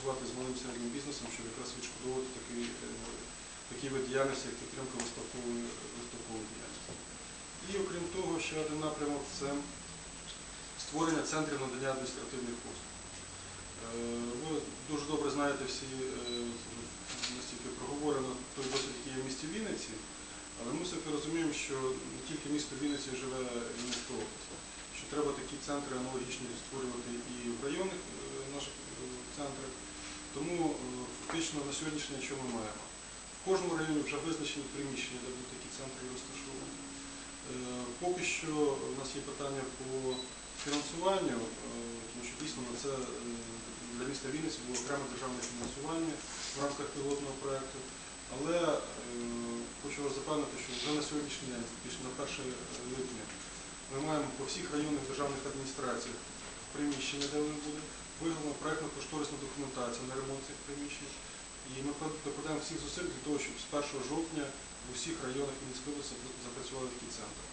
співпрацювати з малим середнім бізнесом, щоб якраз відшкодовувати такий, е, такий вид діяльності, як підтримка виставкової, виставкової діяльності. І окрім того, ще один напрямок це створення центрів надання адміністративних послуг. Е, Ви дуже добре знаєте всі, е, настільки проговорено той досвід, який є в місті Вінниці, але ми все-таки розуміємо, що не тільки місто Вінниці живе Вінницька область, що треба такі центри аналогічні створювати і в Тому е, фактично на сьогоднішній день що ми маємо? В кожному районі вже визначені приміщення, де будуть такі центри розташовані. Е, Поки що у нас є питання по фінансуванню, е, тому що дійсно на це для міста Вінниці було окреме державне фінансування в рамках пілотного проєкту. Але хочу вас запевнити, що вже на сьогоднішній день, на 1 липня, ми маємо по всіх районних державних адміністраціях приміщення, де вони будуть, виготовлена проєктно-кошторисна документація на ремонт цих приміщень. І ми докладаємо всіх зусиль для того, щоб з 1 жовтня в усіх районах Вінницької області запрацювали такі центри.